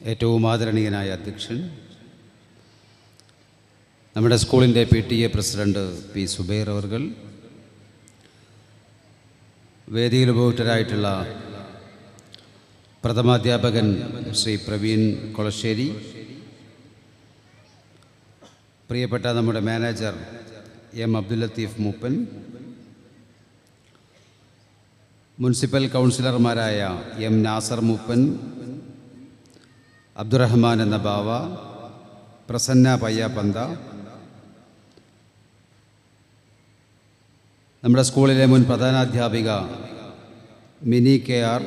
ഏറ്റവും ആദരണീയനായ അധ്യക്ഷൻ നമ്മുടെ സ്കൂളിന്റെ P T A president P Subair അവർകൾ വേദിയിൽ പ്രഥമാധ്യാപകൻ ശ്രീ പ്രവീൺ കൊളശ്ശേരി പ്രിയപ്പെട്ട നമ്മുടെ manager M Abdul Latheef Mooppan municipal കൗൺസിലർമാരായ എം നാസർ മൂപ്പൻ അബ്ദുറഹ്മാൻ എന്ന ബാവ പ്രസന്ന പയ്യാപ്പന്ത നമ്മുടെ സ്കൂളിലെ മുൻ പ്രധാനാധ്യാപിക Mini K R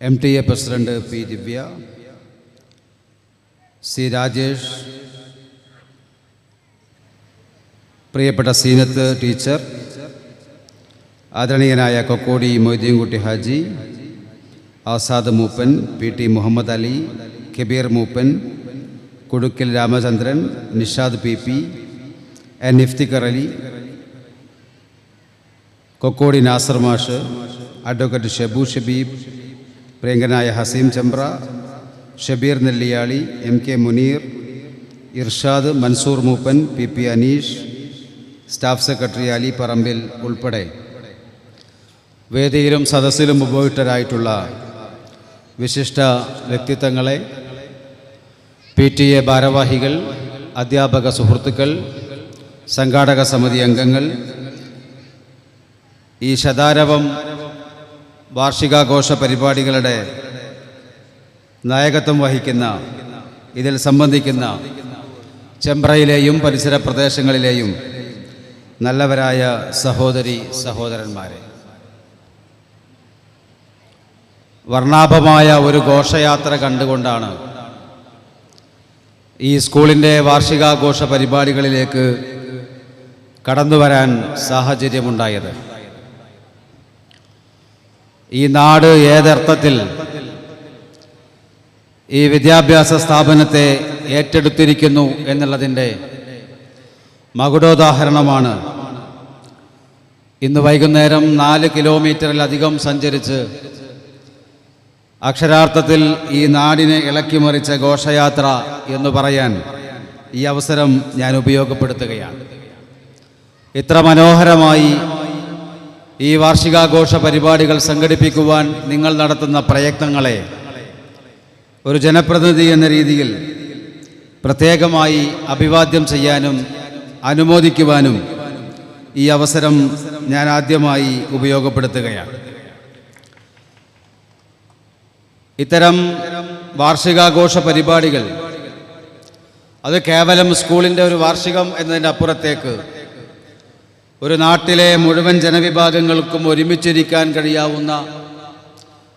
M T A president P Divya C Rajesh പ്രിയപ്പെട്ട സീനത്ത് ടീച്ചർ ആദരണീയനായ Kokkodi Moideenkutty Haji Azad Mooppan P T Muhammad Ali Kabeer Mooppan Kodukkal Ramachandran Nishad P P N Iftikhar Ali Kokkodi Nasar മാഷ് advocate Shebu Shabeeb പ്രിയങ്കനായ Haseem Chambra Shabeer Nelliyali M K Muneer Irshad Mansoor Mooppan P P Aneesh staff secretary Ali Parambil ഉൾപ്പെടെ. വേദിയിലും സദസ്സിലും ഉപവിഷ്ടരായിട്ടുള്ള വിശിഷ്ട വ്യക്തിത്വങ്ങളെ P T A ഭാരവാഹികൾ അധ്യാപക സുഹൃത്തുക്കൾ സംഘാടക സമിതി അംഗങ്ങൾ ഈ ശതാരവം വാർഷികാഘോഷ പരിപാടികളുടെ നായകത്വം വഹിക്കുന്ന ഇതിൽ സംബന്ധിക്കുന്ന ചെമ്പ്രയിലെയും പരിസര പ്രദേശങ്ങളിലെയും നല്ലവരായ സഹോദരി സഹോദരന്മാരെ. വർണാഭമായ ഒരു ഘോഷയാത്ര കണ്ടുകൊണ്ടാണ് ഈ സ്കൂളിന്റെ വാർഷികാഘോഷ പരിപാടികളിലേക്ക് കടന്നു വരാൻ സാഹചര്യമുണ്ടായത്. ഈ നാട് ഏതർത്ഥത്തിൽ ഈ വിദ്യാഭ്യാസ സ്ഥാപനത്തെ ഏറ്റെടുത്തിരിക്കുന്നു എന്നുള്ളതിന്റെ മകുടോദാഹരണമാണ്. ഇന്ന് വൈകുന്നേരം നാല് കിലോമീറ്ററിലധികം സഞ്ചരിച്ച് അക്ഷരാർത്ഥത്തിൽ ഈ നാടിനെ ഇളക്കിമറിച്ച ഘോഷയാത്ര എന്ന് പറയാൻ ഈ അവസരം ഞാൻ ഉപയോഗപ്പെടുത്തുകയാണ്. ഇത്ര മനോഹരമായി ഈ വാർഷികാഘോഷ പരിപാടികൾ സംഘടിപ്പിക്കുവാൻ നിങ്ങൾ നടത്തുന്ന പ്രയത്നങ്ങളെ ഒരു ജനപ്രതിനിധി എന്ന രീതിയിൽ പ്രത്യേകമായി അഭിവാദ്യം ചെയ്യാനും അനുമോദിക്കുവാനും ഈ അവസരം ഞാൻ ആദ്യമായി ഉപയോഗപ്പെടുത്തുകയാണ്. ഇത്തരം വാർഷികാഘോഷ പരിപാടികൾ അത് കേവലം സ്കൂളിന്റെ ഒരു വാർഷികം എന്നതിന്റെ അപ്പുറത്തേക്ക് ഒരു നാട്ടിലെ മുഴുവൻ ജനവിഭാഗങ്ങൾക്കും ഒരുമിച്ചിരിക്കാൻ കഴിയാവുന്ന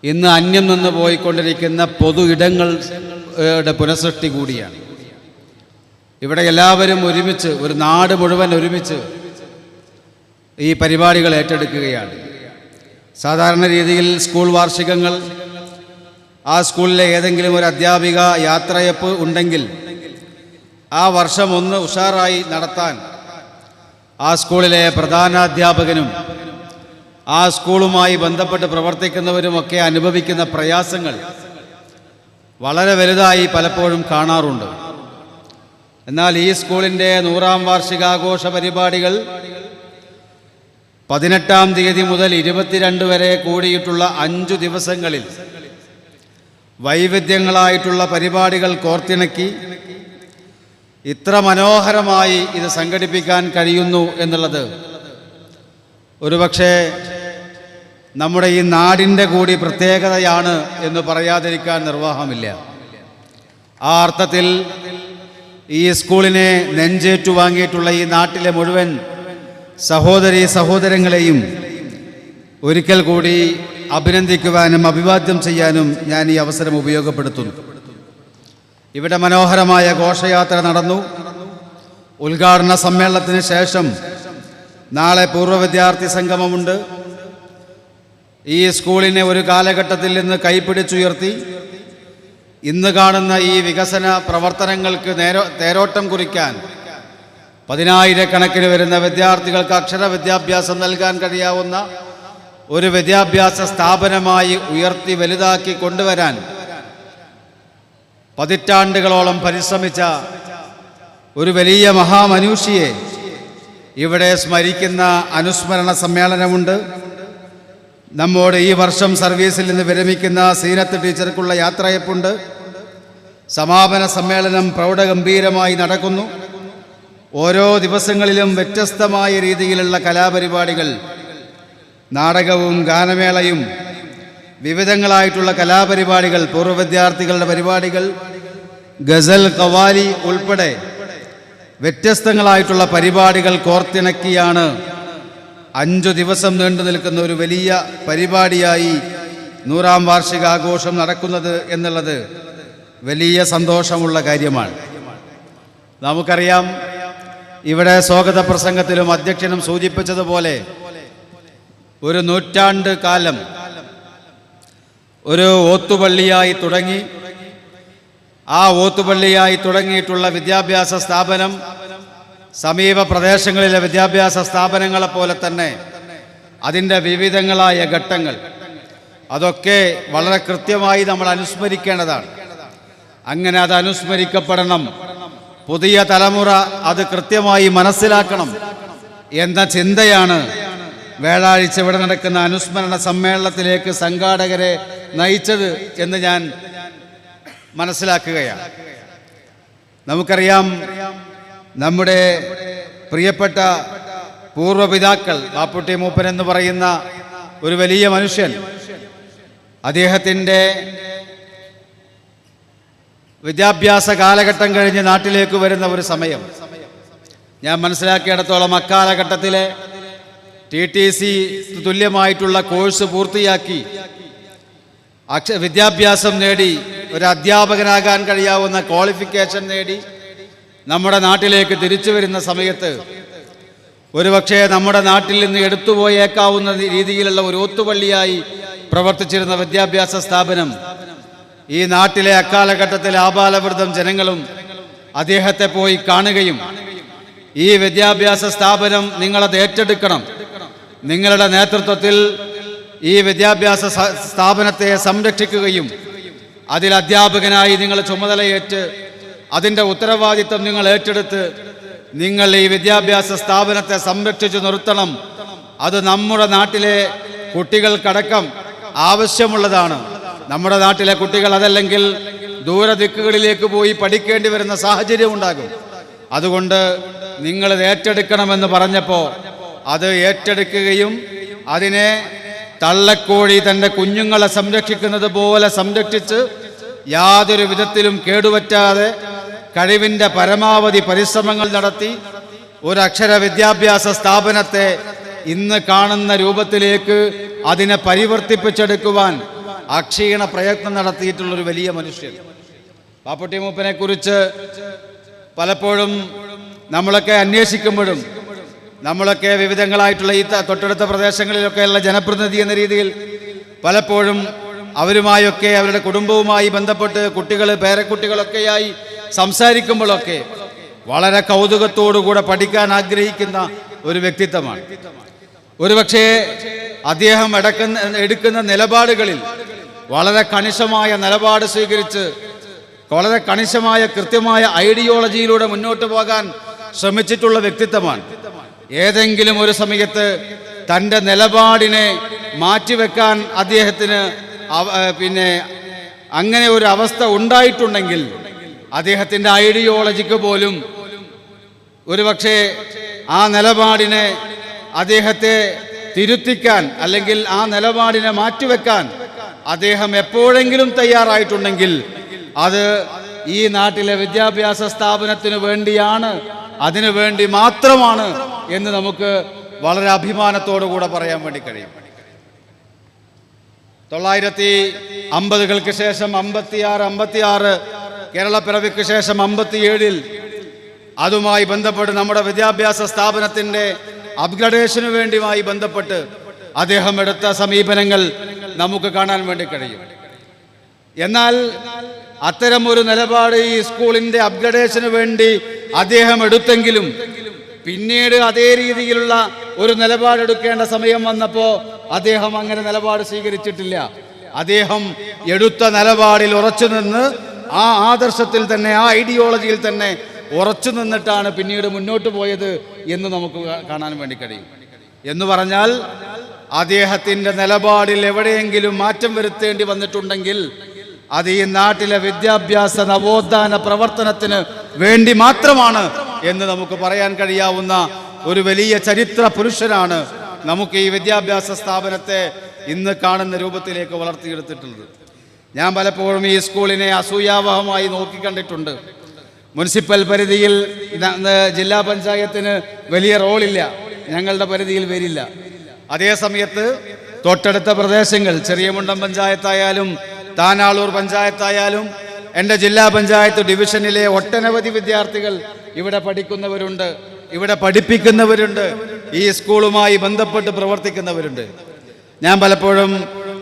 ഇന്ന് അന്യം നിന്ന് പോയിക്കൊണ്ടിരിക്കുന്ന പൊതു ഇടങ്ങളുടെ പുനഃസൃഷ്ടി കൂടിയാണ്. ഇവിടെ എല്ലാവരും ഒരുമിച്ച് ഒരു നാട് മുഴുവൻ ഒരുമിച്ച് ഈ പരിപാടികൾ ഏറ്റെടുക്കുകയാണ്. സാധാരണ രീതിയിൽ സ്കൂൾ വാർഷികങ്ങൾ ആ സ്കൂളിലെ ഏതെങ്കിലും ഒരു അധ്യാപിക യാത്രയപ്പ് ഉണ്ടെങ്കിൽ ആ വർഷം ഒന്ന് ഉഷാറായി നടത്താൻ ആ സ്കൂളിലെ പ്രധാനാധ്യാപകനും ആ സ്കൂളുമായി ബന്ധപ്പെട്ട് പ്രവർത്തിക്കുന്നവരുമൊക്കെ അനുഭവിക്കുന്ന പ്രയാസങ്ങൾ വളരെ വലുതായി പലപ്പോഴും കാണാറുണ്ട്. എന്നാൽ ഈ സ്കൂളിന്റെ നൂറാം വാർഷികാഘോഷ പരിപാടികൾ പതിനെട്ടാം തീയതി മുതൽ ഇരുപത്തിരണ്ട് വരെ കൂടിയിട്ടുള്ള അഞ്ചു ദിവസങ്ങളിൽ വൈവിധ്യങ്ങളായിട്ടുള്ള പരിപാടികൾ കോർത്തിണക്കി ഇത്ര മനോഹരമായി ഇത് സംഘടിപ്പിക്കാൻ കഴിയുന്നു എന്നുള്ളത്. ഒരുപക്ഷെ നമ്മുടെ ഈ നാടിന്റെ കൂടി പ്രത്യേകതയാണ് എന്ന് പറയാതിരിക്കാൻ നിർവാഹമില്ല. ആ അർത്ഥത്തിൽ ഈ സ്കൂളിനെ നെഞ്ചേറ്റു വാങ്ങിയിട്ടുള്ള ഈ നാട്ടിലെ മുഴുവൻ സഹോദരി സഹോദരങ്ങളെയും ഒരിക്കൽ കൂടി അഭിനന്ദിക്കുവാനും അഭിവാദ്യം ചെയ്യാനും ഞാൻ ഈ അവസരം ഉപയോഗപ്പെടുത്തുന്നു. ഇവിടെ മനോഹരമായ ഘോഷയാത്ര നടന്നു. ഉദ്ഘാടന സമ്മേളനത്തിന് ശേഷം നാളെ പൂർവ വിദ്യാർത്ഥി സംഗമമുണ്ട്. ഈ സ്കൂളിനെ ഒരു കാലഘട്ടത്തിൽ നിന്ന് കൈപ്പിടിച്ചുയർത്തി ഇന്ന് കാണുന്ന ഈ വികസന പ്രവർത്തനങ്ങൾക്ക് നേരോ തേരോട്ടം കുറിക്കാൻ പതിനായിരക്കണക്കിന് വരുന്ന വിദ്യാർത്ഥികൾക്ക് അക്ഷര വിദ്യാഭ്യാസം നൽകാൻ കഴിയാവുന്ന ഒരു വിദ്യാഭ്യാസ സ്ഥാപനമായി ഉയർത്തി വലുതാക്കി കൊണ്ടുവരാൻ പതിറ്റാണ്ടുകളോളം പരിശ്രമിച്ച ഒരു വലിയ മഹാമനുഷ്യയെ ഇവിടെ സ്മരിക്കുന്ന അനുസ്മരണ സമ്മേളനമുണ്ട്. നമ്മോട് ഈ വർഷം സർവീസിൽ നിന്ന് വിരമിക്കുന്ന സീനത്ത് ടീച്ചർക്കുള്ള യാത്രയപ്പുണ്ട്. സമാപന സമ്മേളനം പ്രൗഢഗംഭീരമായി നടക്കുന്നു. ഓരോ ദിവസങ്ങളിലും വ്യത്യസ്തമായ രീതിയിലുള്ള കലാപരിപാടികൾ നാടകവും ഗാനമേളയും വിവിധങ്ങളായിട്ടുള്ള കലാപരിപാടികൾ പൂർവ വിദ്യാർത്ഥികളുടെ പരിപാടികൾ ഗസൽ കവാലി ഉൾപ്പെടെ വ്യത്യസ്തങ്ങളായിട്ടുള്ള പരിപാടികൾ കോർത്തിണക്കിയാണ് അഞ്ചു ദിവസം നീണ്ടു നിൽക്കുന്ന ഒരു വലിയ പരിപാടിയായി നൂറാം വാർഷിക ആഘോഷം നടക്കുന്നത് എന്നുള്ളത് വലിയ സന്തോഷമുള്ള കാര്യമാണ്. നമുക്കറിയാം ഇവിടെ സ്വാഗത പ്രസംഗത്തിലും അധ്യക്ഷനും സൂചിപ്പിച്ചതുപോലെ ഒരു നൂറ്റാണ്ട് കാലം ഒരു ഓത്തുപള്ളിയായി തുടങ്ങി. ആ ഓത്തുപള്ളിയായി തുടങ്ങിയിട്ടുള്ള വിദ്യാഭ്യാസ സ്ഥാപനം സമീപ പ്രദേശങ്ങളിലെ വിദ്യാഭ്യാസ സ്ഥാപനങ്ങളെ പോലെ തന്നെ അതിന്റെ വിവിധങ്ങളായ ഘട്ടങ്ങൾ. അതൊക്കെ വളരെ കൃത്യമായി നമ്മൾ അനുസ്മരിക്കേണ്ടതാണ്. അങ്ങനെ അത് അനുസ്മരിക്കപ്പെടണം. പുതിയ തലമുറ അത് കൃത്യമായി മനസ്സിലാക്കണം എന്ന ചിന്തയാണ് വ്യാഴാഴ്ച ഇവിടെ നടക്കുന്ന അനുസ്മരണ സമ്മേളനത്തിലേക്ക് സംഘാടകരെ നയിച്ചത് എന്ന് ഞാൻ മനസ്സിലാക്കുകയാണ്. നമുക്കറിയാം നമ്മുടെ പ്രിയപ്പെട്ട പൂർവപിതാക്കൾ ബാപ്പുട്ടി മൂപ്പൻ എന്ന് പറയുന്ന ഒരു വലിയ മനുഷ്യൻ അദ്ദേഹത്തിന്റെ വിദ്യാഭ്യാസ കാലഘട്ടം കഴിഞ്ഞ് നാട്ടിലേക്ക് വരുന്ന ഒരു സമയം. ഞാൻ മനസ്സിലാക്കിയിടത്തോളം അക്കാലഘട്ടത്തിലെ ടി ടി സി തുല്യമായിട്ടുള്ള കോഴ്സ് പൂർത്തിയാക്കി. അക്ഷ വിദ്യാഭ്യാസം നേടി ഒരു അധ്യാപകനാകാൻ കഴിയാവുന്ന ക്വാളിഫിക്കേഷൻ നേടി. നമ്മുടെ നാട്ടിലേക്ക് തിരിച്ചു വരുന്ന സമയത്ത് ഒരുപക്ഷെ നമ്മുടെ നാട്ടിൽ നിന്ന് എടുത്തുപോയേക്കാവുന്ന രീതിയിലുള്ള ഒരു ഒത്തുപള്ളിയായി പ്രവർത്തിച്ചിരുന്ന വിദ്യാഭ്യാസ സ്ഥാപനം ഈ നാട്ടിലെ അക്കാലഘട്ടത്തിൽ ആബാലവൃദ്ധം ജനങ്ങളും അദ്ദേഹത്തെ പോയി കാണുകയും ഈ വിദ്യാഭ്യാസ സ്ഥാപനം നിങ്ങളത് ഏറ്റെടുക്കണം. നിങ്ങളുടെ നേതൃത്വത്തിൽ ഈ വിദ്യാഭ്യാസ സ്ഥാപനത്തെ സംരക്ഷിക്കുകയും അതിൽ അധ്യാപകനായി നിങ്ങൾ ചുമതലയേറ്റ് അതിന്റെ ഉത്തരവാദിത്വം നിങ്ങൾ ഏറ്റെടുത്ത് നിങ്ങൾ ഈ വിദ്യാഭ്യാസ സ്ഥാപനത്തെ സംരക്ഷിച്ചു നിർത്തണം. അത് നമ്മുടെ നാട്ടിലെ കുട്ടികൾക്കടക്കം ആവശ്യമുള്ളതാണ്. നമ്മുടെ നാട്ടിലെ കുട്ടികൾ അതല്ലെങ്കിൽ ദൂരദിക്കുകളിലേക്ക് പോയി പഠിക്കേണ്ടി വരുന്ന സാഹചര്യം ഉണ്ടാകും. അതുകൊണ്ട് നിങ്ങളിത് ഏറ്റെടുക്കണമെന്ന് പറഞ്ഞപ്പോൾ അത് ഏറ്റെടുക്കുകയും അതിനെ തള്ളക്കോഴി തന്റെ കുഞ്ഞുങ്ങളെ സംരക്ഷിക്കുന്നത് പോലെ സംരക്ഷിച്ച് യാതൊരു വിധത്തിലും കേടുപറ്റാതെ കഴിവിന്റെ പരമാവധി പരിശ്രമങ്ങൾ നടത്തി ഒരു അക്ഷര വിദ്യാഭ്യാസ സ്ഥാപനത്തെ ഇന്ന് കാണുന്ന രൂപത്തിലേക്ക് അതിനെ പരിവർത്തിപ്പിച്ചെടുക്കുവാൻ അക്ഷീണ പ്രയത്നം നടത്തിയിട്ടുള്ളൊരു വലിയ മനുഷ്യൻ. പാപ്പുട്ടി മൂപ്പനെ കുറിച്ച് പലപ്പോഴും നമ്മളൊക്കെ അന്വേഷിക്കുമ്പോഴും നമ്മളൊക്കെ വിവിധങ്ങളായിട്ടുള്ള ഈ തൊട്ടടുത്ത പ്രദേശങ്ങളിലൊക്കെയുള്ള ജനപ്രതിനിധി എന്ന രീതിയിൽ പലപ്പോഴും അവരുമായൊക്കെ അവരുടെ കുടുംബവുമായി ബന്ധപ്പെട്ട് കുട്ടികൾ പേരക്കുട്ടികളൊക്കെയായി സംസാരിക്കുമ്പോഴൊക്കെ വളരെ കൗതുകത്തോടുകൂടെ പഠിക്കാൻ ആഗ്രഹിക്കുന്ന ഒരു വ്യക്തിത്വമാണ്. ഒരുപക്ഷേ അദ്ദേഹം എടുക്കുന്ന എടുക്കുന്ന നിലപാടുകളിൽ വളരെ കണിശമായ നിലപാട് സ്വീകരിച്ച് വളരെ കണിശമായ കൃത്യമായ ഐഡിയോളജിയിലൂടെ മുന്നോട്ട് പോകാൻ ശ്രമിച്ചിട്ടുള്ള വ്യക്തിത്വമാണ്. ഏതെങ്കിലും ഒരു സമയത്ത് തന്റെ നിലപാടിനെ മാറ്റിവെക്കാൻ അദ്ദേഹത്തിന് പിന്നെ അങ്ങനെ ഒരു അവസ്ഥ ഉണ്ടായിട്ടുണ്ടെങ്കിൽ അദ്ദേഹത്തിന്റെ ഐഡിയോളജിക്ക് പോലും ഒരുപക്ഷെ ആ നിലപാടിനെ അദ്ദേഹത്തെ തിരുത്തിക്കാൻ അല്ലെങ്കിൽ ആ നിലപാടിനെ മാറ്റിവെക്കാൻ അദ്ദേഹം എപ്പോഴെങ്കിലും തയ്യാറായിട്ടുണ്ടെങ്കിൽ അത് ഈ നാട്ടിലെ വിദ്യാഭ്യാസ സ്ഥാപനത്തിന് വേണ്ടിയാണ്. അതിനു വേണ്ടി മാത്രമാണ് എന്ന് നമുക്ക് വളരെ അഭിമാനത്തോടു കൂടെ പറയാൻ വേണ്ടി കഴിയും. തൊള്ളായിരത്തി അമ്പതുകൾക്ക് ശേഷം അമ്പത്തിയാറ് അമ്പത്തിയാറ് കേരളപ്പിറവിക്ക് ശേഷം അമ്പത്തിയേഴിൽ അതുമായി ബന്ധപ്പെട്ട് നമ്മുടെ വിദ്യാഭ്യാസ സ്ഥാപനത്തിന്റെ അപ്ഗ്രഡേഷനു വേണ്ടിയുമായി ബന്ധപ്പെട്ട് അദ്ദേഹം എടുത്ത സമീപനങ്ങൾ നമുക്ക് കാണാൻ വേണ്ടി കഴിയും. എന്നാൽ അത്തരം ഒരു നിലപാട് ഈ സ്കൂളിന്റെ അപ്ഗ്രഡേഷന് വേണ്ടി അദ്ദേഹം എടുത്തെങ്കിലും പിന്നീട് അതേ രീതിയിലുള്ള ഒരു നിലപാടെടുക്കേണ്ട സമയം വന്നപ്പോൾ അദ്ദേഹം അങ്ങനെ നിലപാട് സ്വീകരിച്ചിട്ടില്ല. അദ്ദേഹം എടുത്ത നിലപാടിൽ ഉറച്ചു നിന്ന് ആ ആദർശത്തിൽ തന്നെ ആ ഐഡിയോളജിയിൽ തന്നെ ഉറച്ചു നിന്നിട്ടാണ് പിന്നീട് മുന്നോട്ട് പോയത് എന്ന് നമുക്ക് കാണാൻ വേണ്ടി കഴിയും. എന്ന് പറഞ്ഞാൽ അദ്ദേഹത്തിന്റെ നിലപാടിൽ എവിടെയെങ്കിലും മാറ്റം വരുത്തേണ്ടി വന്നിട്ടുണ്ടെങ്കിൽ അത് ഈ നാട്ടിലെ വിദ്യാഭ്യാസ നവോത്ഥാന പ്രവർത്തനത്തിന് വേണ്ടി മാത്രമാണ് എന്ന് നമുക്ക് പറയാൻ കഴിയാവുന്ന ഒരു വലിയ ചരിത്ര പുരുഷനാണ് നമുക്ക് ഈ വിദ്യാഭ്യാസ സ്ഥാപനത്തെ ഇന്ന് കാണുന്ന രൂപത്തിലേക്ക് വളർത്തിയെടുത്തിട്ടുള്ളത്. ഞാൻ പലപ്പോഴും ഈ സ്കൂളിനെ അസൂയാവഹമായി നോക്കിക്കണ്ടിട്ടുണ്ട്. മുനിസിപ്പൽ പരിധിയിൽ ജില്ലാ പഞ്ചായത്തിന് വലിയ റോളില്ല. ഞങ്ങളുടെ പരിധിയിൽ വരില്ല. അതേസമയത്ത് തൊട്ടടുത്ത പ്രദേശങ്ങൾ ചെറിയമുണ്ടം പഞ്ചായത്തായാലും താനാളൂർ പഞ്ചായത്തായാലും എന്റെ ജില്ലാ പഞ്ചായത്ത് ഡിവിഷനിലെ ഒട്ടനവധി വിദ്യാർത്ഥികൾ ഇവിടെ പഠിക്കുന്നവരുണ്ട് ഇവിടെ പഠിപ്പിക്കുന്നവരുണ്ട് ഈ സ്കൂളുമായി ബന്ധപ്പെട്ട് പ്രവർത്തിക്കുന്നവരുണ്ട്. ഞാൻ പലപ്പോഴും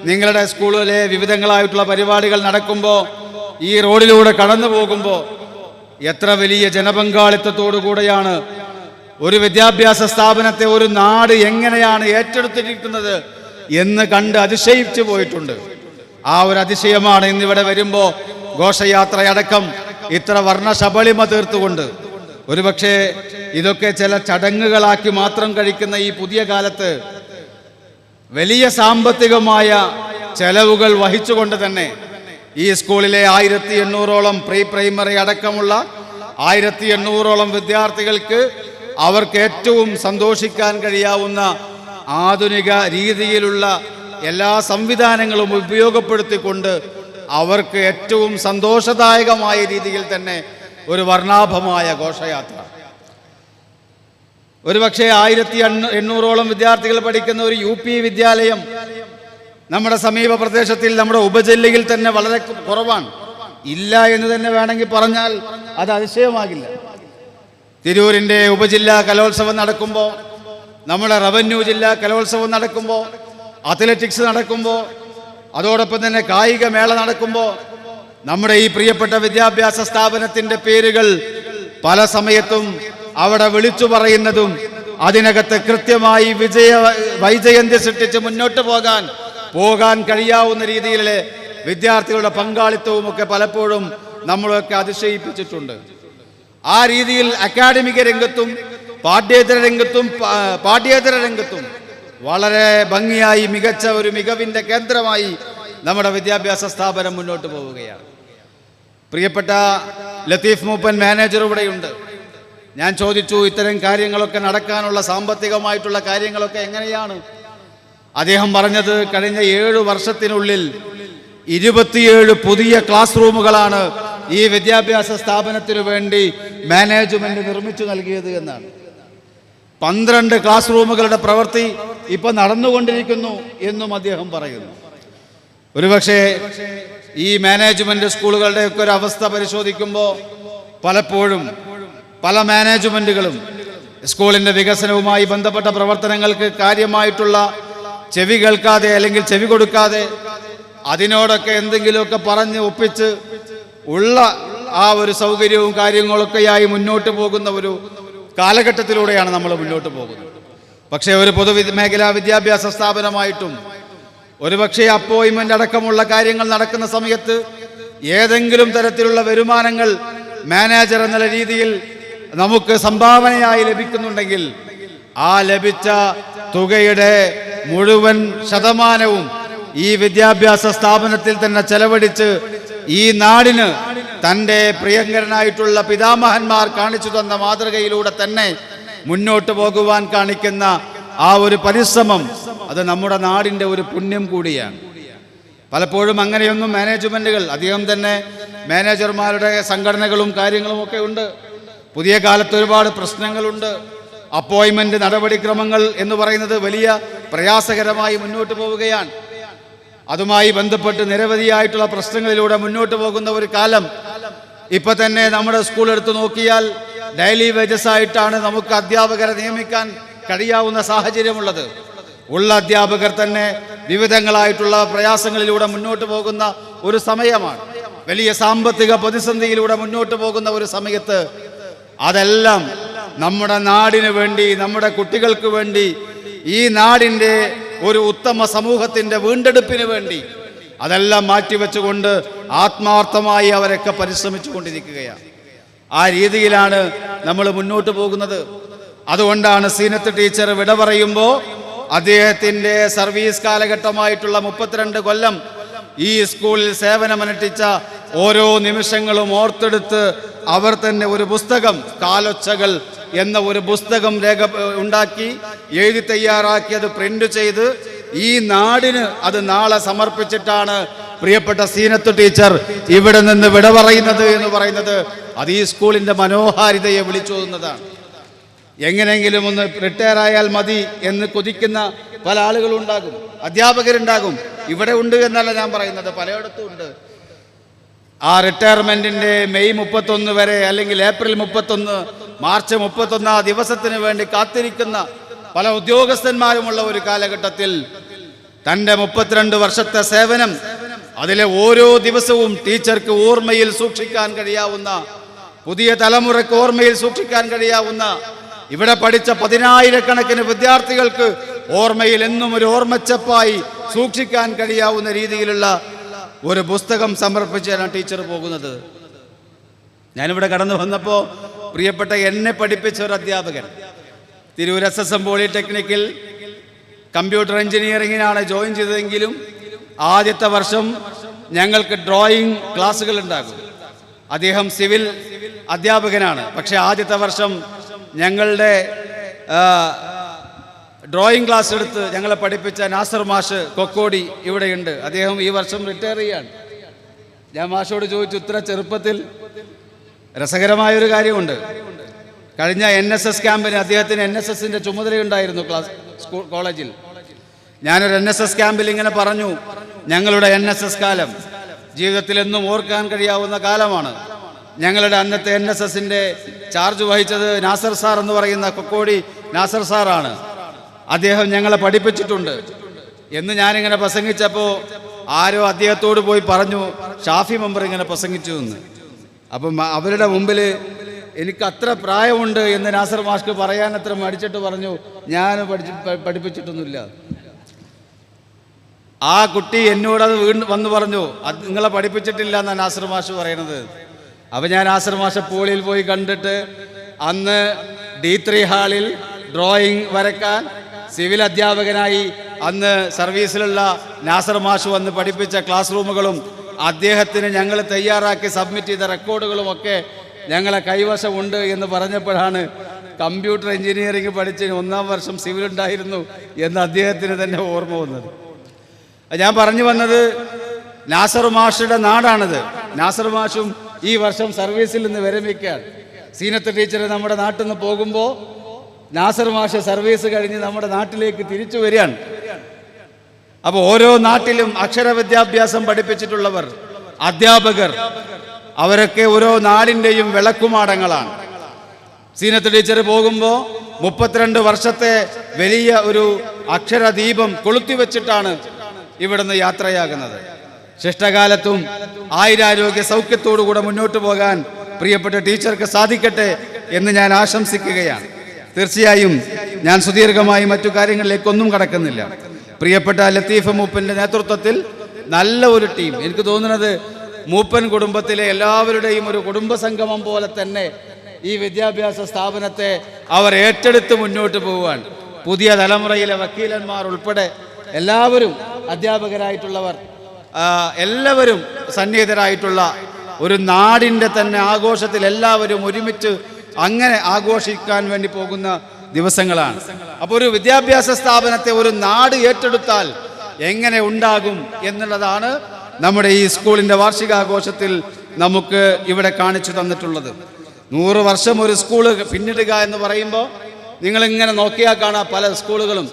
നിങ്ങളുടെ സ്കൂളിലെ വിവിധങ്ങളായിട്ടുള്ള പരിപാടികൾ നടക്കുമ്പോൾ ഈ റോഡിലൂടെ കടന്നു പോകുമ്പോൾ എത്ര വലിയ ജനപങ്കാളിത്തത്തോടു കൂടെയാണ് ഒരു വിദ്യാഭ്യാസ സ്ഥാപനത്തെ ഒരു നാട് എങ്ങനെയാണ് ഏറ്റെടുത്തിരിക്കുന്നത് എന്ന് കണ്ട് അതിശയിച്ചു പോയിട്ടുണ്ട്. ആ ഒരു അതിശയമാണ് ഇന്നിവിടെ വരുമ്പോൾ ഘോഷയാത്രയടക്കം ഇത്ര വർണശബളിമ തീർത്തുകൊണ്ട് ഒരുപക്ഷെ ഇതൊക്കെ ചില ചടങ്ങുകളാക്കി മാത്രം കഴിക്കുന്ന ഈ പുതിയ കാലത്ത് വലിയ സാമ്പത്തികമായ ചെലവുകൾ വഹിച്ചുകൊണ്ട് തന്നെ ഈ സ്കൂളിലെ ആയിരത്തി എണ്ണൂറോളം പ്രീ പ്രൈമറി അടക്കമുള്ള ആയിരത്തി എണ്ണൂറോളം വിദ്യാർത്ഥികൾക്ക് അവർക്ക് ഏറ്റവും സന്തോഷിക്കാൻ കഴിയാവുന്ന ആധുനിക രീതിയിലുള്ള എല്ലാ സംവിധാനങ്ങളും ഉപയോഗപ്പെടുത്തിക്കൊണ്ട് അവർക്ക് ഏറ്റവും സന്തോഷദായകമായ രീതിയിൽ തന്നെ ഒരു വർണാഭമായ ഘോഷയാത്ര. ഒരുപക്ഷെ ആയിരത്തി എണ്ണൂ- എണ്ണൂറോളം വിദ്യാർത്ഥികൾ പഠിക്കുന്ന ഒരു യു പി വിദ്യാലയം നമ്മുടെ സമീപ പ്രദേശത്തിൽ നമ്മുടെ ഉപജില്ലയിൽ തന്നെ വളരെ കുറവാണ്. ഇല്ല എന്ന് തന്നെ വേണമെങ്കിൽ പറഞ്ഞാൽ അത് അതിശയമാകില്ല. തിരൂരിന്റെ ഉപജില്ലാ കലോത്സവം നടക്കുമ്പോൾ നമ്മുടെ റവന്യൂ ജില്ലാ കലോത്സവം നടക്കുമ്പോൾ അത്ലറ്റിക്സ് നടക്കുമ്പോൾ അതോടൊപ്പം തന്നെ കായിക മേള നടക്കുമ്പോൾ നമ്മുടെ ഈ പ്രിയപ്പെട്ട വിദ്യാഭ്യാസ സ്ഥാപനത്തിന്റെ പേരുകൾ പല സമയത്തും അവിടെ വിളിച്ചു പറയുന്നതും അതിനകത്ത് കൃത്യമായി വിജയ വൈജയന്തി സൃഷ്ടിച്ച് മുന്നോട്ട് പോകാൻ പോകാൻ കഴിയാവുന്ന രീതിയിലെ വിദ്യാർത്ഥികളുടെ പങ്കാളിത്തവും ഒക്കെ പലപ്പോഴും നമ്മളൊക്കെ അതിശയിപ്പിച്ചിട്ടുണ്ട്. ആ രീതിയിൽ അക്കാഡമിക രംഗത്തും പാഠ്യേതര രംഗത്തും പാഠ്യേതര രംഗത്തും വളരെ ഭംഗിയായി മികച്ച ഒരു മികവിന്റെ കേന്ദ്രമായി നമ്മുടെ വിദ്യാഭ്യാസ സ്ഥാപനം മുന്നോട്ട് പോവുകയാണ്. പ്രിയപ്പെട്ട ലത്തീഫ് മൂപ്പൻ മാനേജർ ഇവിടെയുണ്ട്. ഞാൻ ചോദിച്ചു ഇത്തരം കാര്യങ്ങളൊക്കെ നടക്കാനുള്ള സാമ്പത്തികമായിട്ടുള്ള കാര്യങ്ങളൊക്കെ എങ്ങനെയാണ്? അദ്ദേഹം പറഞ്ഞത് കഴിഞ്ഞ ഏഴു വർഷത്തിനുള്ളിൽ ഇരുപത്തിയേഴ് പുതിയ ക്ലാസ് റൂമുകളാണ് ഈ വിദ്യാഭ്യാസ സ്ഥാപനത്തിനു വേണ്ടി മാനേജ്മെന്റ് നിർമ്മിച്ചു നൽകിയത് എന്നാണ്. പന്ത്രണ്ട് ക്ലാസ് റൂമുകളുടെ പ്രവൃത്തി ഇപ്പൊ നടന്നുകൊണ്ടിരിക്കുന്നു എന്നും അദ്ദേഹം പറയുന്നു. ഒരുപക്ഷെ ഈ മാനേജ്മെന്റ് സ്കൂളുകളുടെ ഒക്കെ ഒരു അവസ്ഥ പരിശോധിക്കുമ്പോൾ പലപ്പോഴും പല മാനേജ്മെന്റുകളും സ്കൂളിന്റെ വികസനവുമായി ബന്ധപ്പെട്ട പ്രവർത്തനങ്ങൾക്ക് കാര്യമായിട്ടുള്ള ചെവി കേൾക്കാതെ അല്ലെങ്കിൽ ചെവി കൊടുക്കാതെ അതിനോടൊക്കെ എന്തെങ്കിലുമൊക്കെ പറഞ്ഞ് ഒപ്പിച്ച് ഉള്ള ആ ഒരു സൗകര്യവും കാര്യങ്ങളൊക്കെയായി മുന്നോട്ട് പോകുന്ന ഒരു കാലഘട്ടത്തിലൂടെയാണ് നമ്മൾ മുന്നോട്ട് പോകുന്നത്. പക്ഷേ ഒരു പൊതുമേഖലാ വിദ്യാഭ്യാസ സ്ഥാപനമായിട്ടും ഒരുപക്ഷെ അപ്പോയിൻമെന്റ് അടക്കമുള്ള കാര്യങ്ങൾ നടക്കുന്ന സമയത്ത് ഏതെങ്കിലും തരത്തിലുള്ള വരുമാനങ്ങൾ മാനേജർ എന്ന രീതിയിൽ നമുക്ക് സംഭാവനയായി ലഭിക്കുന്നുണ്ടെങ്കിൽ ആ ലഭിച്ച തുകയുടെ മുഴുവൻ ശതമാനവും ഈ വിദ്യാഭ്യാസ സ്ഥാപനത്തിൽ തന്നെ ചെലവഴിച്ച് ഈ നാടിന് തന്റെ പ്രിയങ്കരനായിട്ടുള്ള പിതാമഹന്മാർ കാണിച്ചു തന്ന മാതൃകയിലൂടെ തന്നെ മുന്നോട്ട് പോകുവാൻ കാണിക്കുന്ന ആ ഒരു പരിശ്രമം അത് നമ്മുടെ നാടിന്റെ ഒരു പുണ്യം കൂടിയാണ്. പലപ്പോഴും അങ്ങനെയൊന്നും മാനേജ്മെന്റുകൾ അധികം തന്നെ മാനേജർമാരുടെ സംഘടനകളും കാര്യങ്ങളും ഒക്കെ ഉണ്ട്. പുതിയ കാലത്ത് ഒരുപാട് പ്രശ്നങ്ങളുണ്ട്. അപ്പോയിൻമെന്റ് നടപടിക്രമങ്ങൾ എന്ന് പറയുന്നത് വലിയ പ്രയാസകരമായി മുന്നോട്ട് പോവുകയാണ്. അതുമായി ബന്ധപ്പെട്ട് നിരവധിയായിട്ടുള്ള പ്രശ്നങ്ങളിലൂടെ മുന്നോട്ട് പോകുന്ന ഒരു കാലം. ഇപ്പൊ തന്നെ നമ്മുടെ സ്കൂൾ എടുത്തു നോക്കിയാൽ ഡെയിലി വേജസ് ആയിട്ടാണ് നമുക്ക് അധ്യാപകരെ നിയമിക്കാൻ കഴിയാവുന്ന സാഹചര്യമുള്ളത്. ഉള്ള അധ്യാപകർ തന്നെ വിവിധങ്ങളായിട്ടുള്ള പ്രയാസങ്ങളിലൂടെ മുന്നോട്ട് പോകുന്ന ഒരു സമയമാണ്. വലിയ സാമ്പത്തിക പ്രതിസന്ധിയിലൂടെ മുന്നോട്ട് പോകുന്ന ഒരു സമയത്ത് അതെല്ലാം നമ്മുടെ നാടിന് വേണ്ടി നമ്മുടെ കുട്ടികൾക്ക് വേണ്ടി ഈ നാടിന്റെ ഒരു ഉത്തമ സമൂഹത്തിന്റെ വീണ്ടെടുപ്പിന് വേണ്ടി അതെല്ലാം മാറ്റിവെച്ചുകൊണ്ട് ആത്മാർത്ഥമായി അവരൊക്കെ പരിശ്രമിച്ചു കൊണ്ടിരിക്കുകയാണ് ആ രീതിയിലാണ് നമ്മൾ മുന്നോട്ട് പോകുന്നത്. അതുകൊണ്ടാണ് സീനത്ത് ടീച്ചർ വിട പറയുമ്പോൾ അദ്ദേഹത്തിന്റെ സർവീസ് കാലഘട്ടമായിട്ടുള്ള മുപ്പത്തിരണ്ട് കൊല്ലം ഈ സ്കൂളിൽ സേവനമനുഷ്ഠിച്ച ഓരോ നിമിഷങ്ങളും ഓർത്തെടുത്ത് അവർ തന്നെ ഒരു പുസ്തകം കാലൊച്ചകൾ എന്ന ഒരു പുസ്തകം രേഖ ഉണ്ടാക്കി എഴുതി തയ്യാറാക്കി അത് പ്രിന്റ് ചെയ്ത് ഈ നാടിന് അത് നാളെ സമർപ്പിച്ചിട്ടാണ് പ്രിയപ്പെട്ട സീനത്ത് ടീച്ചർ ഇവിടെ നിന്ന് വിട പറയുന്നത് എന്ന് പറയുന്നത്. അത് ഈ സ്കൂളിന്റെ മനോഹാരിതയെ വിളിച്ചോതുന്നതാണ്. എങ്ങനെയെങ്കിലും ഒന്ന് റിട്ടയർ ആയാൽ മതി എന്ന് കൊതിക്കുന്ന പല ആളുകളുണ്ടാകും അധ്യാപകരുണ്ടാകും. ഇവിടെ ഉണ്ട് എന്നല്ല ഞാൻ പറയുന്നത് പലയിടത്തും ഉണ്ട്. ആ റിട്ടയർമെന്റിന്റെ മെയ് മുപ്പത്തൊന്ന് വരെ അല്ലെങ്കിൽ ഏപ്രിൽ മുപ്പത്തൊന്ന് മാർച്ച് മുപ്പത്തൊന്ന് ആ ദിവസത്തിന് വേണ്ടി കാത്തിരിക്കുന്ന പല ഉദ്യോഗസ്ഥന്മാരുമുള്ള ഒരു കാലഘട്ടത്തിൽ തന്റെ മുപ്പത്തിരണ്ട് വർഷത്തെ സേവനം അതിലെ ഓരോ ദിവസവും ടീച്ചർക്ക് ഓർമ്മയിൽ സൂക്ഷിക്കാൻ കഴിയാവുന്ന പുതിയ തലമുറയ്ക്ക് ഓർമ്മയിൽ സൂക്ഷിക്കാൻ കഴിയാവുന്ന ഇവിടെ പഠിച്ച പതിനായിരക്കണക്കിന് വിദ്യാർത്ഥികൾക്ക് ഓർമ്മയിൽ എന്നും ഒരു ഓർമ്മച്ചപ്പായി സൂക്ഷിക്കാൻ കഴിയാവുന്ന രീതിയിലുള്ള ഒരു പുസ്തകം സമർപ്പിച്ചാണ് ടീച്ചർ പോകുന്നത്. ഞാനിവിടെ കടന്നു വന്നപ്പോൾ പ്രിയപ്പെട്ട എന്നെ പഠിപ്പിച്ച ഒരു അധ്യാപകൻ തിരൂർ എസ് എസ് എം പോളിടെക്നിക്കിൽ കമ്പ്യൂട്ടർ എഞ്ചിനീയറിങ്ങിനാണ് ജോയിൻ ചെയ്തതെങ്കിലും ആദ്യത്തെ വർഷം ഞങ്ങൾക്ക് ഡ്രോയിങ് ക്ലാസ്സുകൾ ഉണ്ടാകും. അദ്ദേഹം സിവിൽ അധ്യാപകനാണ്. പക്ഷേ ആദ്യത്തെ വർഷം ഞങ്ങളുടെ ഡ്രോയിങ് ക്ലാസ് എടുത്ത് ഞങ്ങളെ പഠിപ്പിച്ച നാസർ മാഷ് കൊക്കോടി ഇവിടെയുണ്ട്. അദ്ദേഹം ഈ വർഷം റിട്ടയർ ചെയ്യാണ്. ഞാൻ മാഷോട് ചോദിച്ചു ഇത്ര ചെറുപ്പത്തിൽ രസകരമായൊരു കാര്യമുണ്ട്. കഴിഞ്ഞ എൻ എസ് എസ് ക്യാമ്പിന് അദ്ദേഹത്തിന് എൻ എസ് എസിന്റെ ചുമതലയുണ്ടായിരുന്നു ക്ലാസ് സ്കൂൾ കോളേജിൽ ഞാനൊരു എൻ എസ് എസ് ക്യാമ്പിൽ ഇങ്ങനെ പറഞ്ഞു ഞങ്ങളുടെ എൻ എസ് എസ് കാലം ജീവിതത്തിൽ എന്നും ഓർക്കാൻ കഴിയാവുന്ന കാലമാണ്. ഞങ്ങളുടെ അന്നത്തെ എൻ എസ് എസിന്റെ ചാർജ് വഹിച്ചത് നാസർ സാർ എന്ന് പറയുന്ന കൊക്കോടി നാസർ സാറാണ്. അദ്ദേഹം ഞങ്ങളെ പഠിപ്പിച്ചിട്ടുണ്ട്. എന്ന് ഞാനിങ്ങനെ പ്രസംഗിച്ചപ്പോൾ ആരോ അദ്ദേഹത്തോട് പോയി പറഞ്ഞു ഷാഫി മെമ്പർ ഇങ്ങനെ പ്രസംഗിച്ചു എന്ന്. അപ്പം അവരുടെ മുമ്പിൽ എനിക്ക് അത്ര പ്രായമുണ്ട് എന്ന് നാസർ മാഷ്ക്ക് പറയാൻ അത്ര മടിച്ചിട്ട് പറഞ്ഞു ഞാൻ പഠിച്ച് പഠിപ്പിച്ചിട്ടൊന്നുമില്ല. ആ കുട്ടി എന്നോടത് വീണ്ടും വന്ന് പറഞ്ഞു അത് നിങ്ങളെ പഠിപ്പിച്ചിട്ടില്ല എന്നാണ് നാസർ മാഷ് പറയണത്. അപ്പം ഞാൻ ആശ്രമാശ പൂളിൽ പോയി കണ്ടിട്ട് അന്ന് ഡി ത്രീ ഹാളിൽ ഡ്രോയിങ് വരക്കാൻ സിവിൽ അധ്യാപകനായി അന്ന് സർവീസിലുള്ള നാസർ മാഷ് വന്ന് പഠിപ്പിച്ച ക്ലാസ് റൂമുകളും അദ്ദേഹത്തിന് ഞങ്ങൾ തയ്യാറാക്കി സബ്മിറ്റ് ചെയ്ത റെക്കോർഡുകളുമൊക്കെ ഞങ്ങളെ കൈവശമുണ്ട് എന്ന് പറഞ്ഞപ്പോഴാണ് കമ്പ്യൂട്ടർ എഞ്ചിനീയറിംഗ് പഠിച്ച് ഒന്നാം വർഷം സിവിൽ ഉണ്ടായിരുന്നു എന്ന് അദ്ദേഹത്തിന് തന്നെ ഓർമ്മ വന്നത്. ഞാൻ പറഞ്ഞു വന്നത് നാസർ മാഷയുടെ നാടാണിത്. നാസർ മാഷും ഈ വർഷം സർവീസിൽ നിന്ന് വിരമിക്കുകയാണ് സീനത്ത് ടീച്ചർ നമ്മുടെ നാട്ടിൽ നിന്ന് പോകുമ്പോൾ നാസർ മാഷ സർവീസ് കഴിഞ്ഞ് നമ്മുടെ നാട്ടിലേക്ക് തിരിച്ചു വരികയാണ്. അപ്പോൾ ഓരോ നാട്ടിലും അക്ഷര വിദ്യാഭ്യാസം പഠിപ്പിച്ചിട്ടുള്ളവർ അധ്യാപകർ അവരൊക്കെ ഓരോ നാടിന്റെയും വിളക്കുമാടങ്ങളാണ്. സീനത്ത് ടീച്ചർ പോകുമ്പോൾ മുപ്പത്തിരണ്ട് വർഷത്തെ വലിയ ഒരു അക്ഷരദീപം കൊളുത്തി വെച്ചിട്ടാണ് ഇവിടുന്ന് യാത്രയാകുന്നത്. ശിഷ്ടകാലത്തും ആയിരാരോഗ്യ സൗഖ്യത്തോടുകൂടെ മുന്നോട്ട് പോകാൻ പ്രിയപ്പെട്ട ടീച്ചർക്ക് സാധിക്കട്ടെ എന്ന് ഞാൻ ആശംസിക്കുകയാണ്. തീർച്ചയായും ഞാൻ സുദീർഘമായി മറ്റു കാര്യങ്ങളിലേക്കൊന്നും കടക്കുന്നില്ല. പ്രിയപ്പെട്ട ലത്തീഫ് മൂപ്പന്റെ നേതൃത്വത്തിൽ നല്ല ഒരു ടീം. എനിക്ക് തോന്നുന്നത് മൂപ്പൻ കുടുംബത്തിലെ എല്ലാവരുടെയും ഒരു കുടുംബ സംഗമം പോലെ തന്നെ ഈ വിദ്യാഭ്യാസ സ്ഥാപനത്തെ അവർ ഏറ്റെടുത്ത് മുന്നോട്ട് പോവുകയാണ്. പുതിയ തലമുറയിലെ വക്കീലന്മാർ ഉൾപ്പെടെ എല്ലാവരും അധ്യാപകരായിട്ടുള്ളവർ എല്ലാവരും സന്നിഹിതരായിട്ടുള്ള ഒരു നാടിന്റെ തന്നെ ആഘോഷത്തിൽ എല്ലാവരും ഒരുമിച്ച് അങ്ങനെ ആഘോഷിക്കാൻ വേണ്ടി പോകുന്ന ദിവസങ്ങളാണ്. അപ്പോൾ ഒരു വിദ്യാഭ്യാസ സ്ഥാപനത്തെ ഒരു നാട് ഏറ്റെടുത്താൽ എങ്ങനെ ഉണ്ടാകും എന്നുള്ളതാണ് നമ്മുടെ ഈ സ്കൂളിന്റെ വാർഷികാഘോഷത്തിൽ നമുക്ക് ഇവിടെ കാണിച്ചു തന്നിട്ടുള്ളത്. നൂറ് വർഷം ഒരു സ്കൂൾ പിന്നിടുക എന്ന് പറയുമ്പോൾ നിങ്ങളിങ്ങനെ നോക്കിയാൽ കാണാം പല സ്കൂളുകളും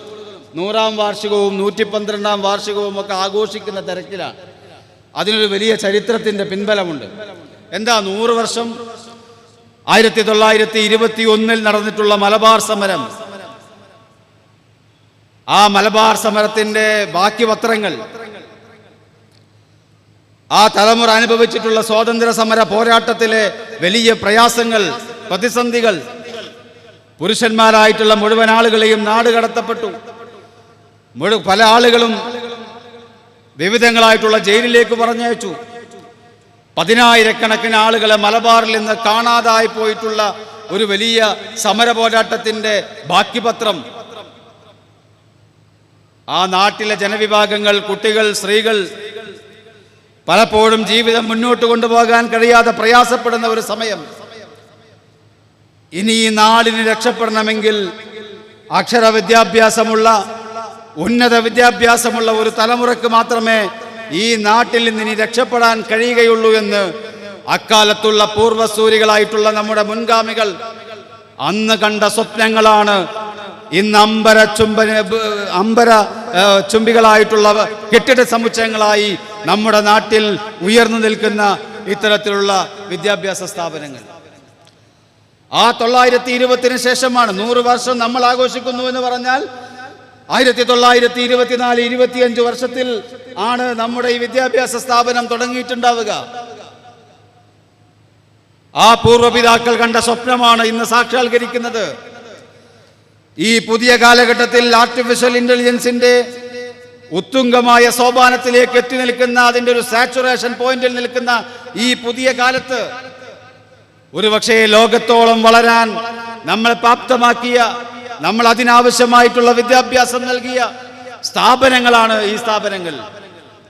നൂറാം വാർഷികവും നൂറ്റി പന്ത്രണ്ടാം വാർഷികവും ഒക്കെ ആഘോഷിക്കുന്ന തിരക്കിലാണ്. അതിനൊരു വലിയ ചരിത്രത്തിന്റെ പിൻബലമുണ്ട്. എന്താ നൂറ് വർഷം? ആയിരത്തി തൊള്ളായിരത്തി ഇരുപത്തി ഒന്നിൽ നടന്നിട്ടുള്ള മലബാർ സമരം. ആ മലബാർ സമരത്തിന്റെ ബാക്കി പത്രങ്ങൾ ആ തലമുറ അനുഭവിച്ചിട്ടുള്ള സ്വാതന്ത്ര്യ സമര പോരാട്ടത്തിലെ വലിയ പ്രയാസങ്ങൾ പ്രതിസന്ധികൾ പുരുഷന്മാരായിട്ടുള്ള മുഴുവൻ ആളുകളെയും നാട് കടത്തപ്പെട്ടു മുഴു പല ആളുകളും വിവിധങ്ങളായിട്ടുള്ള ജയിലിലേക്ക് പറഞ്ഞയച്ചു. പതിനായിരക്കണക്കിന് ആളുകളെ മലബാറിൽ നിന്ന് കാണാതായി പോയിട്ടുള്ള ഒരു വലിയ സമര പോരാട്ടത്തിന്റെ ബാക്കിപത്രം. ആ നാട്ടിലെ ജനവിഭാഗങ്ങൾ കുട്ടികൾ സ്ത്രീകൾ പലപ്പോഴും ജീവിതം മുന്നോട്ട് കൊണ്ടുപോകാൻ കഴിയാതെ പ്രയാസപ്പെടുന്ന ഒരു സമയം. ഇനി ഈ നാടിന് രക്ഷപ്പെടണമെങ്കിൽ അക്ഷര വിദ്യാഭ്യാസമുള്ള ഉന്നത വിദ്യാഭ്യാസമുള്ള ഒരു തലമുറയ്ക്ക് മാത്രമേ ഈ നാട്ടിൽ നിന്ന് ഇനി രക്ഷപ്പെടാൻ കഴിയുകയുള്ളൂ എന്ന് അക്കാലത്തുള്ള പൂർവസൂരികളായിട്ടുള്ള നമ്മുടെ മുൻഗാമികൾ അന്ന് കണ്ട സ്വപ്നങ്ങളാണ്. ഇന്ന് അമ്പര ചുംബന അമ്പര ചുംബികളായിട്ടുള്ള കെട്ടിട സമുച്ചയങ്ങളായി നമ്മുടെ നാട്ടിൽ ഉയർന്നു നിൽക്കുന്ന ഇത്തരത്തിലുള്ള വിദ്യാഭ്യാസ സ്ഥാപനങ്ങൾ. ആ തൊള്ളായിരത്തി ഇരുപത്തിന് ശേഷമാണ് നൂറ് വർഷം നമ്മൾ ആഘോഷിക്കുന്നു എന്ന് പറഞ്ഞാൽ ആയിരത്തി തൊള്ളായിരത്തി ഇരുപത്തിനാല് ഇരുപത്തിയഞ്ച് വർഷത്തിൽ ആണ് നമ്മുടെ ഈ വിദ്യാഭ്യാസ സ്ഥാപനം തുടങ്ങിയിട്ടുണ്ടാവുക. ആ പൂർവപിതാക്കൾ കണ്ട സ്വപ്നമാണ് ഇന്ന് സാക്ഷാത്കരിക്കുന്നത്. ഈ പുതിയ കാലഘട്ടത്തിൽ ആർട്ടിഫിഷ്യൽ ഇന്റലിജൻസിന്റെ ഉത്തുംഗമായ സോപാനത്തിലേക്ക് എത്തി നിൽക്കുന്ന അതിന്റെ ഒരു സാച്ചുറേഷൻ പോയിന്റിൽ നിൽക്കുന്ന ഈ പുതിയ കാലത്ത് ഒരുപക്ഷേ ലോകത്തോളം വളരാൻ നമ്മൾ പ്രാപ്തമാക്കിയ നമ്മൾ അതിനാവശ്യമായിട്ടുള്ള വിദ്യാഭ്യാസം നൽകിയ സ്ഥാപനങ്ങളാണ് ഈ സ്ഥാപനങ്ങൾ.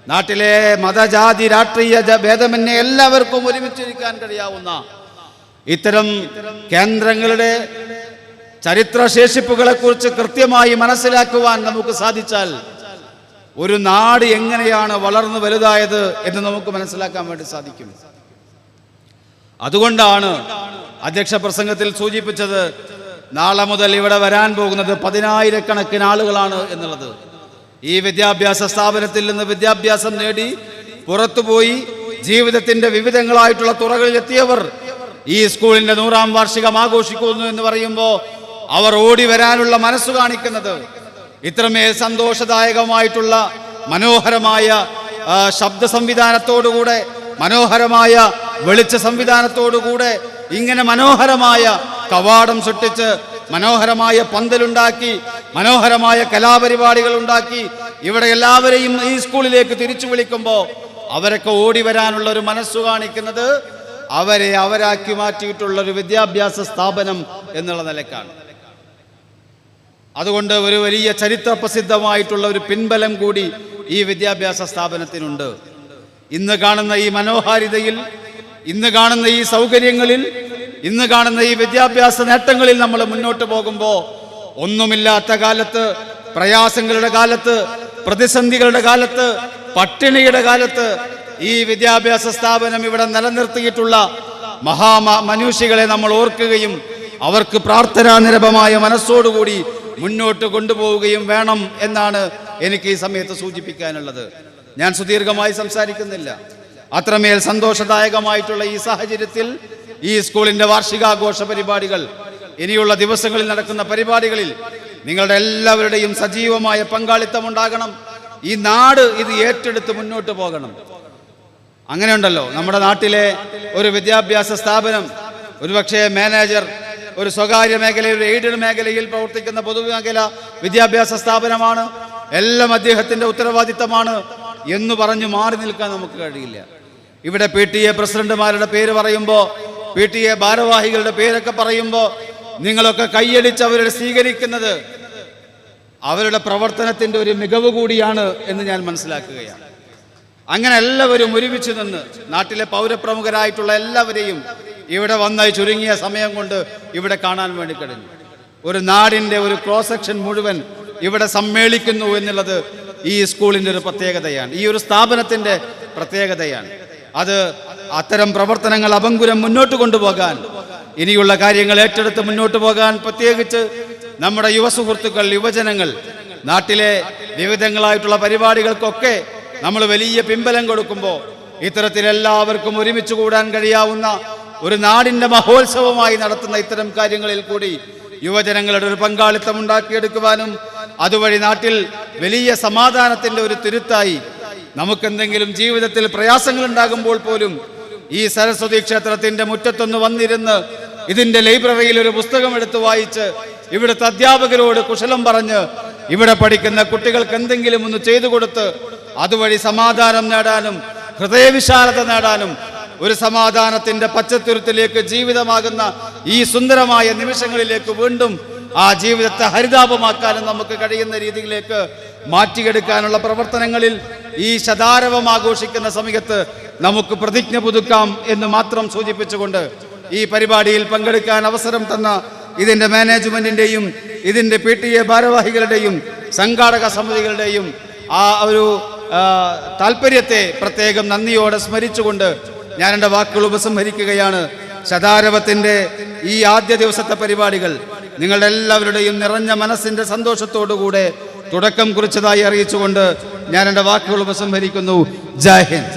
നാട്ടിലെ മതജാതി രാഷ്ട്രീയ ഭേദമന്യേ എല്ലാവർക്കും ഒരുമിച്ചിരിക്കാൻ കഴിയാവുന്ന ഇത്തരം കേന്ദ്രങ്ങളുടെ ചരിത്ര കുറിച്ച് കൃത്യമായി മനസ്സിലാക്കുവാൻ നമുക്ക് സാധിച്ചാൽ ഒരു നാട് എങ്ങനെയാണ് വളർന്നു വലുതായത് എന്ന് നമുക്ക് മനസ്സിലാക്കാൻ വേണ്ടി സാധിക്കും. അതുകൊണ്ടാണ് അധ്യക്ഷ പ്രസംഗത്തിൽ സൂചിപ്പിച്ചത് നാളെ മുതൽ ഇവിടെ വരാൻ പോകുന്നത് പതിനായിരക്കണക്കിന് ആളുകളാണ് എന്നുള്ളത്. ഈ വിദ്യാഭ്യാസ സ്ഥാപനത്തിൽ നിന്ന് വിദ്യാഭ്യാസം നേടി പുറത്തുപോയി ജീവിതത്തിന്റെ വിവിധങ്ങളായിട്ടുള്ള തുറകളിൽ എത്തിയവർ ഈ സ്കൂളിന്റെ നൂറാം വാർഷികം ആഘോഷിക്കുന്നു എന്ന് പറയുമ്പോൾ അവർ ഓടി വരാനുള്ള മനസ്സ് കാണിക്കുന്നത് ഇത്രമേൽ സന്തോഷദായകമായിട്ടുള്ള മനോഹരമായ ശബ്ദ സംവിധാനത്തോടുകൂടെ മനോഹരമായ വെളിച്ച സംവിധാനത്തോടുകൂടെ ഇങ്ങനെ മനോഹരമായ കവാടം സൃഷ്ടിച്ച് മനോഹരമായ പന്തലുണ്ടാക്കി മനോഹരമായ കലാപരിപാടികൾ ഉണ്ടാക്കി ഇവിടെ എല്ലാവരെയും ഈ സ്കൂളിലേക്ക് തിരിച്ചു വിളിക്കുമ്പോൾ അവരൊക്കെ ഓടി വരാനുള്ള ഒരു മനസ്സ് കാണിക്കുന്നത് അവരെ അവരാക്കി മാറ്റിയിട്ടുള്ള ഒരു വിദ്യാഭ്യാസ സ്ഥാപനം എന്നുള്ള നിലക്കാണ്. അതുകൊണ്ട് ഒരു വലിയ ചരിത്ര പ്രസിദ്ധമായിട്ടുള്ള ഒരു പിൻബലം കൂടി ഈ വിദ്യാഭ്യാസ സ്ഥാപനത്തിനുണ്ട്. ഇന്ന് കാണുന്ന ഈ മനോഹാരിതയിൽ ഇന്ന് കാണുന്ന ഈ സൗകര്യങ്ങളിൽ ഇന്ന് കാണുന്ന ഈ വിദ്യാഭ്യാസ നേട്ടങ്ങളിൽ നമ്മൾ മുന്നോട്ട് പോകുമ്പോൾ ഒന്നുമില്ലാത്ത കാലത്ത് പ്രയാസങ്ങളുടെ കാലത്ത് പ്രതിസന്ധികളുടെ കാലത്ത് പട്ടിണിയുടെ കാലത്ത് ഈ വിദ്യാഭ്യാസ സ്ഥാപനം ഇവിടെ നിലനിർത്തിയിട്ടുള്ള മഹാ മനുഷ്യകളെ നമ്മൾ ഓർക്കുകയും അവർക്ക് പ്രാർത്ഥനാനിരപമായ മനസ്സോടുകൂടി മുന്നോട്ട് കൊണ്ടുപോവുകയും വേണം എന്നാണ് എനിക്ക് ഈ സമയത്ത് സൂചിപ്പിക്കാനുള്ളത്. ഞാൻ സുദീർഘമായി സംസാരിക്കുന്നില്ല. അത്രമേൽ സന്തോഷദായകമായിട്ടുള്ള ഈ സാഹചര്യത്തിൽ ഈ സ്കൂളിന്റെ വാർഷികാഘോഷ പരിപാടികൾ ഇനിയുള്ള ദിവസങ്ങളിൽ നടക്കുന്ന പരിപാടികളിൽ നിങ്ങളുടെ എല്ലാവരുടെയും സജീവമായ പങ്കാളിത്തം ഉണ്ടാകണം. ഈ നാട് ഇത് ഏറ്റെടുത്ത് മുന്നോട്ട് പോകണം. അങ്ങനെയുണ്ടല്ലോ നമ്മുടെ നാട്ടിലെ ഒരു വിദ്യാഭ്യാസ സ്ഥാപനം ഒരുപക്ഷെ മാനേജർ ഒരു സ്വകാര്യ മേഖലയിൽ എയ്ഡഡ് മേഖലയിൽ പ്രവർത്തിക്കുന്ന പൊതുമേഖല വിദ്യാഭ്യാസ സ്ഥാപനമാണ്. എല്ലാം അദ്ദേഹത്തിന്റെ ഉത്തരവാദിത്തമാണ് എന്ന് പറഞ്ഞു മാറി നിൽക്കാൻ നമുക്ക് കഴിയില്ല. ഇവിടെ പി ടി എ പ്രസിഡന്റുമാരുടെ പേര് പറയുമ്പോൾ പി ടി എ ഭാരവാഹികളുടെ പേരൊക്കെ പറയുമ്പോൾ നിങ്ങളൊക്കെ കൈയടിച്ച് അവരെ സ്വീകരിക്കുന്നത് അവരുടെ പ്രവർത്തനത്തിന്റെ ഒരു മികവ് കൂടിയാണ് എന്ന് ഞാൻ മനസ്സിലാക്കുകയാണ്. അങ്ങനെ എല്ലാവരും ഒരുമിച്ച് നിന്ന് നാട്ടിലെ പൗരപ്രമുഖരായിട്ടുള്ള എല്ലാവരെയും ഇവിടെ വന്ന ചുരുങ്ങിയ സമയം കൊണ്ട് ഇവിടെ കാണാൻ വേണ്ടി കഴിഞ്ഞു. ഒരു നാടിന്റെ ഒരു ക്രോസ് സെക്ഷൻ മുഴുവൻ ഇവിടെ സമ്മേളിക്കുന്നു എന്നുള്ളത് ഈ സ്കൂളിന്റെ ഒരു പ്രത്യേകതയാണ്. ഈ ഒരു സ്ഥാപനത്തിന്റെ പ്രത്യേകതയാണ്. അത് അത്തരം പ്രവർത്തനങ്ങൾ അപങ്കുരം മുന്നോട്ട് കൊണ്ടുപോകാൻ ഇനിയുള്ള കാര്യങ്ങൾ ഏറ്റെടുത്ത് മുന്നോട്ട് പോകാൻ പ്രത്യേകിച്ച് നമ്മുടെ യുവസുഹൃത്തുക്കൾ യുവജനങ്ങൾ നാട്ടിലെ വിവിധങ്ങളായിട്ടുള്ള പരിപാടികൾക്കൊക്കെ നമ്മൾ വലിയ പിൻബലം കൊടുക്കുമ്പോൾ ഇത്തരത്തിൽ എല്ലാവർക്കും ഒരുമിച്ച് കൂടാൻ കഴിയാവുന്ന ഒരു നാടിന്റെ മഹോത്സവമായി നടത്തുന്ന ഇത്തരം കാര്യങ്ങളിൽ കൂടി യുവജനങ്ങളുടെ ഒരു പങ്കാളിത്തം ഉണ്ടാക്കിയെടുക്കുവാനും അതുവഴി നാട്ടിൽ വലിയ സമാധാനത്തിന്റെ ഒരു തിരുത്തായി നമുക്കെന്തെങ്കിലും ജീവിതത്തിൽ പ്രയാസങ്ങൾ ഉണ്ടാകുമ്പോൾ പോലും ഈ സരസ്വതി ക്ഷേത്രത്തിന്റെ മുറ്റത്തൊന്ന് വന്നിരുന്ന് ഇതിന്റെ ലൈബ്രറിയിൽ ഒരു പുസ്തകം എടുത്ത് വായിച്ച് ഇവിടുത്തെ അധ്യാപകരോട് കുശലം പറഞ്ഞ് ഇവിടെ പഠിക്കുന്ന കുട്ടികൾക്ക് എന്തെങ്കിലും ഒന്ന് ചെയ്തു കൊടുത്ത് അതുവഴി സമാധാനം നേടാനും ഹൃദയവിശാലത നേടാനും ഒരു സമാധാനത്തിന്റെ പച്ചത്തുരുത്തിലേക്ക് ജീവിതമാകുന്ന ഈ സുന്ദരമായ നിമിഷങ്ങളിലേക്ക് വീണ്ടും ആ ജീവിതത്തെ ഹരിതാപമാക്കാനും നമുക്ക് കഴിയുന്ന രീതിയിലേക്ക് മാറ്റിയെടുക്കാനുള്ള പ്രവർത്തനങ്ങളിൽ ഈ ശതാരവം ആഘോഷിക്കുന്ന സമയത്ത് നമുക്ക് പ്രതിജ്ഞ പുതുക്കാം എന്ന് മാത്രം സൂചിപ്പിച്ചുകൊണ്ട് ഈ പരിപാടിയിൽ പങ്കെടുക്കാൻ അവസരം തന്ന ഇതിന്റെ മാനേജ്മെന്റിന്റെയും ഇതിന്റെ പി ടി എ ഭാരവാഹികളുടെയും സംഘാടക സമിതികളുടെയും ആ ഒരു താല്പര്യത്തെ പ്രത്യേകം നന്ദിയോടെ സ്മരിച്ചുകൊണ്ട് ഞാൻ എന്റെ വാക്കുകൾ ഉപസംഹരിക്കുകയാണ്. ശതാരവത്തിന്റെ ഈ ആദ്യ ദിവസത്തെ പരിപാടികൾ നിങ്ങളുടെ എല്ലാവരുടെയും നിറഞ്ഞ മനസ്സിന്റെ സന്തോഷത്തോടുകൂടെ തുടക്കം കുറിച്ചതായി അറിയിച്ചുകൊണ്ട് ഞാൻ എന്റെ വാക്കുകൾ ഉപസംഹരിക്കുന്നു ജയ് ഹിന്ദ്.